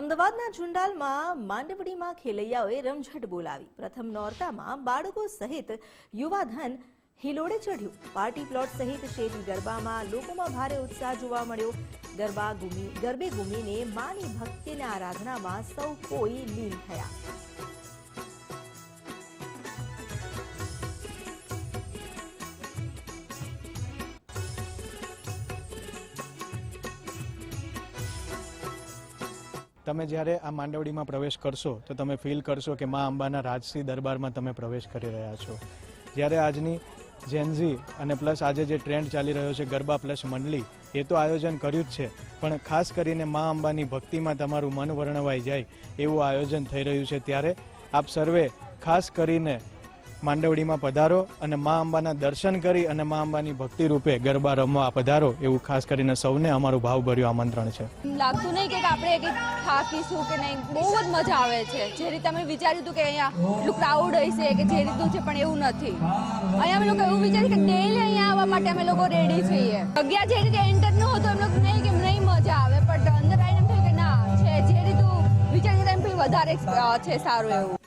અમદાવાદના ઝુંડાલમાં માંડવડીમાં ખેલૈયાઓએ રમઝટ બોલાવી. પ્રથમ નોરતામાં બાળકો સહિત યુવાધન હિલોડે ચઢ્યું. પાર્ટી પ્લોટ સહિત શેરી ગરબામાં લોકોમાં ભારે ઉત્સાહ જોવા મળ્યો. ગરબા ગુમી ગરબે ગુમીને માની ભક્તિની આરાધનામાં સૌ કોઈ લીન થયા. તમે જ્યારે આ માંડવડીમાં પ્રવેશ કરશો, તો તમે ફીલ કરશો કે મા અંબાના રાજસી દરબારમાં તમે પ્રવેશ કરી રહ્યા છો. જ્યારે આજની જેનઝી અને પ્લસ આજે જે ટ્રેન્ડ ચાલી રહ્યો છે, ગરબા પ્લસ મંડલી, એ તો આયોજન કર્યું જ છે. પણ ખાસ કરીને મા અંબાની ભક્તિમાં તમારું મન વર્ણવાઈ જાય એવું આયોજન થઈ રહ્યું છે. ત્યારે આપ સર્વે ખાસ કરીને માંડવડીમાં પધારો અને મા અંબાના દર્શન કરી અને મા અંબાની ભક્તિ રૂપે ગરબા રમવા પધારો એવું ખાસ કરીને સૌને અમારું ભાવભર્યું આમંત્રણ છે. લાગતું નહીં કે આપણે કંઈક થાકીશું કે નહીં. બહુ જ મજા આવે છે. જે રીતે અમે વિચાર્યું હતું કે અહીંયા એટલું ક્રાઉડ હશે કે જે રીતનું છે, પણ એવું નથી. અહીંયા અમે લોકો એવું વિચાર્યું કે ડેલી અહીંયા આવવા માટે અમે લોકો રેડી છીએ. જગ્યા જે રીતે એન્ટર ન હતું, એમ લોકો નહીં કે નહીં મજા આવે, પણ અંદર આવીને એમ થયું કે ના, છે, જે રીતનું વિચાર્યું એમ વધારે છે સારું એવું.